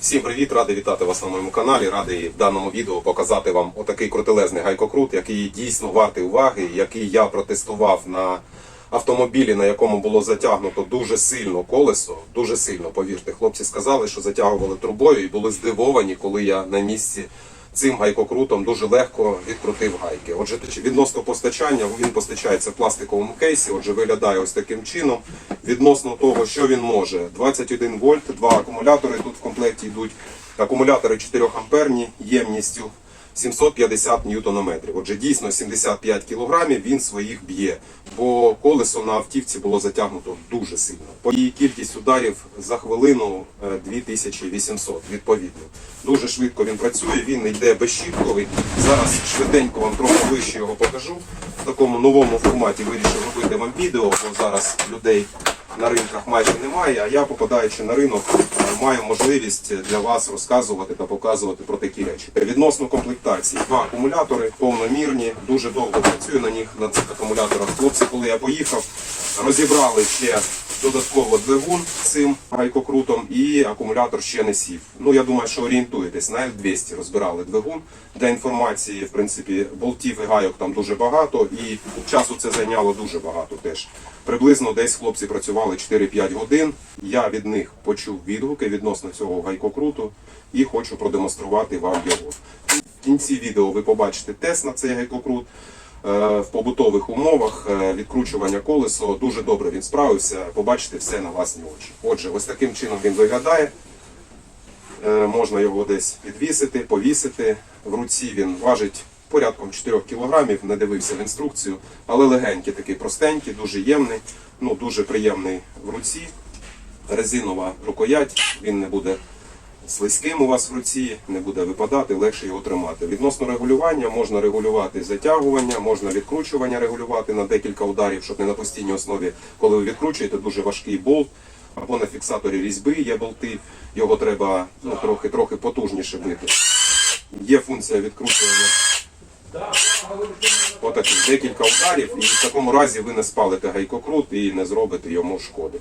Всім привіт, радий вітати вас на моєму каналі. Радий в даному відео показати вам отакий крутелезний гайкокрут, який дійсно вартий уваги, який я протестував на автомобілі, на якому було затягнуто дуже сильно колесо. Дуже сильно, повірте. Хлопці сказали, що затягували трубою і були здивовані, коли я на місці цим гайкокрутом дуже легко відкрутив гайки. Отже, відносно постачання, він постачається в пластиковому кейсі, отже, виглядає ось таким чином. Відносно того, що він може, 21 вольт, два акумулятори комплекті йдуть. Акумулятори 4 амперні ємністю 750 ньютонометрів. Отже, дійсно 75 кілограмів він своїх б'є, бо колесо на автівці було затягнуто дуже сильно. По її кількість ударів за хвилину е, 2800 відповідно. Дуже швидко він працює, він йде безщітковий. Зараз швиденько вам трохи вище його покажу. В такому новому форматі вирішив робити вам відео, бо зараз людей на ринках майже немає, а я, попадаючи на ринок, е, маю можливість для вас розказувати та показувати про такі речі. Відносно комплектації, два акумулятори повномірні, дуже довго працюю на них на цих акумуляторах. Хлопці, коли я поїхав, розібрали ще додатково двигун цим гайкокрутом і акумулятор ще не сів. Ну я думаю, що орієнтуєтесь на F200 розбирали двигун. Для інформації, в принципі, болтів і гайок там дуже багато, і часу це зайняло дуже багато теж. Приблизно десь хлопці працювали 4-5 годин. Я від них почув відгуки відносно цього гайкокруту і хочу продемонструвати вам його. В кінці відео ви побачите тест на цей гайкокрут. Е, В побутових умовах е, відкручування колесо дуже добре він справився. Побачите все на власні очі. Отже, ось таким чином він виглядає. Е, Можна його десь підвісити, повісити. В руці він важить порядком 4 кг, не дивився в інструкцію, але легенький, такий простенький, дуже ємний, ну дуже приємний в руці. Резинова рукоять, він не буде слизьким у вас в руці, не буде випадати, легше його тримати. Відносно регулювання можна регулювати затягування, можна відкручування регулювати на декілька ударів, щоб не на постійній основі, коли ви відкручуєте дуже важкий болт. Або на фіксаторі різьби є болти, його треба ну, трохи, трохи потужніше бити. Є функція відкручування отаких декілька ударів, і в такому разі ви не спалите гайкокрут і не зробите йому шкоди.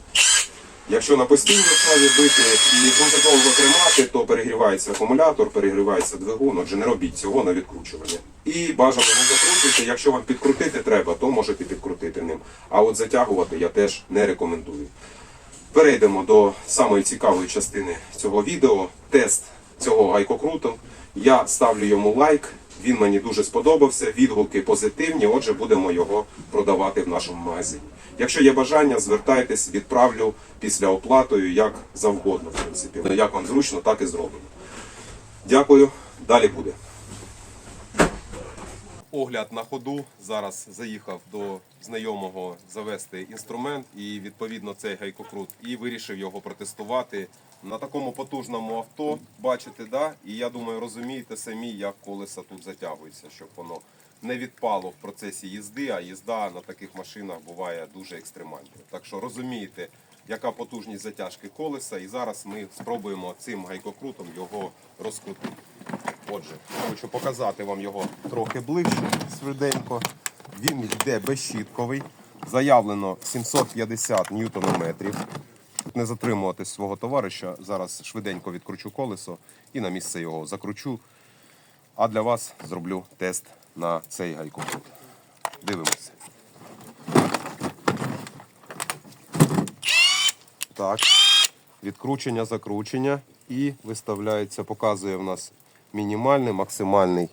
Якщо на постійній основі бити і дуже довго тримати, то перегрівається акумулятор, перегрівається двигун, отже не робіть цього на відкручування. І бажано не закручуйте, якщо вам підкрутити треба, то можете підкрутити ним. А от затягувати я теж не рекомендую. Перейдемо до самої цікавої частини цього відео. Тест цього гайкокруту. Я ставлю йому лайк. Він мені дуже сподобався. Відгуки позитивні. Отже, будемо його продавати в нашому магазині. Якщо є бажання, звертайтесь, відправлю після оплатою як завгодно. В принципі, як вам зручно, так і зробимо. Дякую. Далі буде. Огляд на ходу. Зараз заїхав до знайомого завести інструмент і відповідно цей гайкокрут і вирішив його протестувати на такому потужному авто. Бачите, да? І я думаю, розумієте самі, як колеса тут затягуються, щоб воно не відпало в процесі їзди, а їзда на таких машинах буває дуже екстремальною. Так що розумієте, яка потужність затяжки колеса, і зараз ми спробуємо цим гайкокрутом його розкрутити. Отже, хочу показати вам його трохи ближче, швиденько. Він йде безщітковий. Заявлено 750 ньютонометрів. Не затримувати свого товариша. Зараз швиденько відкручу колесо і на місце його закручу. А для вас зроблю тест на цей гайкокрут. Дивимося. Так. Відкручення, закручення і виставляється, показує в нас мінімальний, максимальний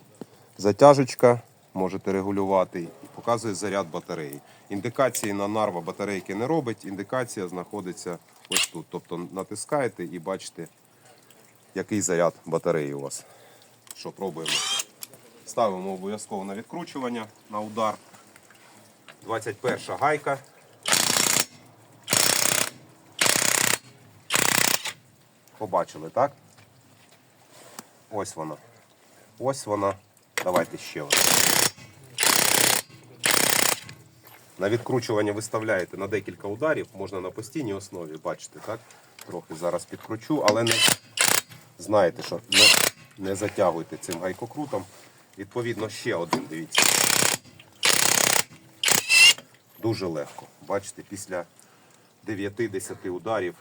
затяжечка. Можете регулювати і показує заряд батареї. Індикації на нарва батарейки не робить, індикація знаходиться ось тут. Тобто натискаєте і бачите, який заряд батареї у вас. Що пробуємо? Ставимо обов'язково на відкручування на удар. 21 гайка. Побачили, так? Ось вона. Ось вона. Давайте ще одну. На відкручування виставляєте на декілька ударів, можна на постійній основі, бачите, так? Трохи зараз підкручу, але не знаєте, що не, не затягуйте цим гайкокрутом. Відповідно, ще один, дивіться. Дуже легко. Бачите, після 9-10 ударів,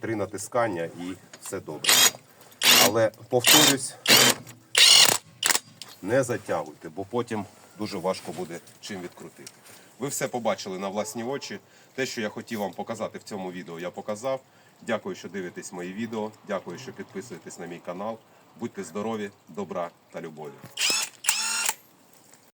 3 натискання і все добре. Але повторюсь, не затягуйте, бо потім дуже важко буде чим відкрутити. Ви все побачили на власні очі. Те, що я хотів вам показати в цьому відео, я показав. Дякую, що дивитесь мої відео. Дякую, що підписуєтесь на мій канал. Будьте здорові, добра та любові.